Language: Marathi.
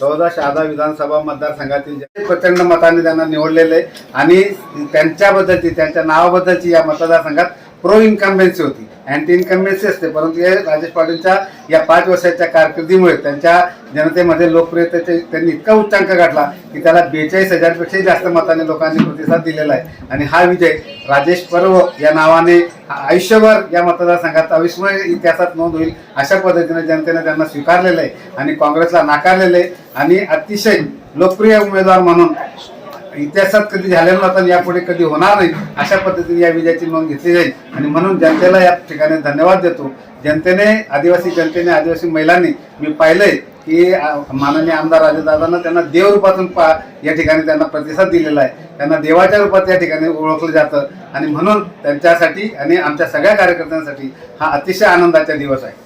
चौदा शहादा विधानसभा मतदारसंघातील प्रचंड मताने त्यांना निवडलेले आणि त्यांच्याबद्दलची त्यांच्या नावाबद्दलची या मतदारसंघात प्रो इन्कम्बेन्सी होती. अँटी इन्कम्बेन्सी असते. परंतु हे राजेश पाटीलच्या या पाच वर्षाच्या कारकिर्दीमुळे त्यांच्या जनतेमध्ये लोकप्रियतेचे त्यांनी इतका उच्चांक गाठला की त्याला बेचाळीस हजारपेक्षाही जास्त मताने लोकांनी प्रतिसाद दिलेला आहे. आणि हा विजय राजेश पर्व या नावाने आयुष्यभर या मतदारसंघात अविस्मरणीय इतिहासात नोंद होईल अशा पद्धतीने जनतेने त्यांना स्वीकारलेलं आहे आणि काँग्रेसला नाकारलेलं आहे. आणि अतिशय लोकप्रिय उमेदवार म्हणून इतिहासात कधी झालेलं नव्हतं आणि यापुढे कधी होणार नाही अशा पद्धतीने या विजयाची नोंद घेतली जाईल. आणि म्हणून जनतेला या ठिकाणी धन्यवाद देतो. जनतेने आदिवासी जनतेने आदिवासी महिलांनी मी पाहिलंय की माननीय आमदार राजेदादांना त्यांना देवरूपातून पा या ठिकाणी त्यांना प्रतिसाद दिलेला आहे. त्यांना देवाच्या रूपात या ठिकाणी ओळखलं जातं. आणि म्हणून त्यांच्यासाठी आणि आमच्या सगळ्या कार्यकर्त्यांसाठी हा अतिशय आनंदाचा दिवस आहे.